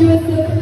Joseph.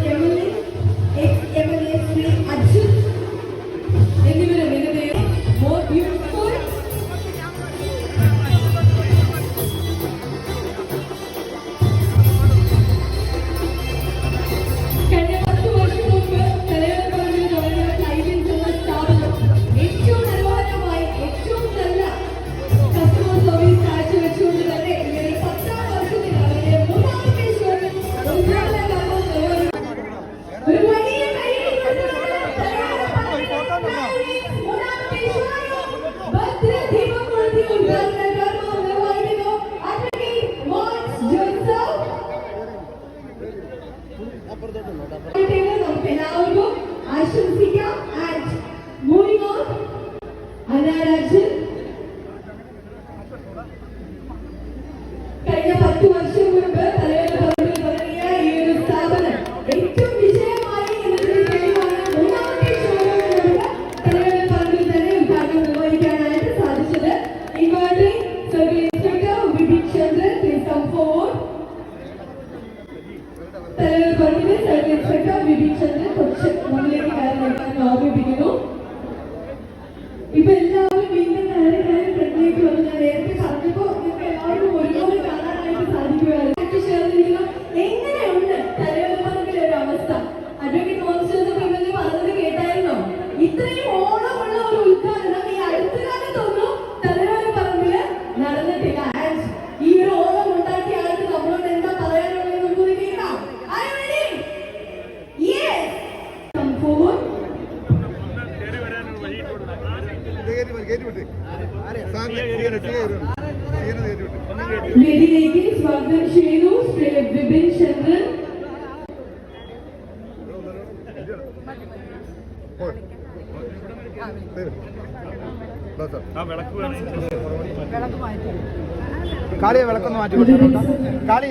ഇപ്പൊ എല്ലാവരും വീണ്ടും നേരെ നേരെ പ്രജ്ഞയ്ക്ക് വന്ന് ഞാൻ നേരത്തെ ഉദ്ഘാടനം ഈ അടുത്ത കാലത്തൊന്നും തലയോലപ്പറമ്പിൽ നടന്നിട്ടില്ല. And ഈ ഒരു ഓണം ഉണ്ടാക്കിയ ആൾക്ക് നമ്മളോട് എന്താ പറയാനുള്ളത് നമുക്കൊന്ന് കേൾക്കാം. വേദിയിലേക്ക് സ്വാഗതം ചെയ്യുന്നു. ശ്രീ വിപിൻ ചന്ദ്രൻ. കാളിയെ വിളക്കൊന്ന് മാറ്റി കാളി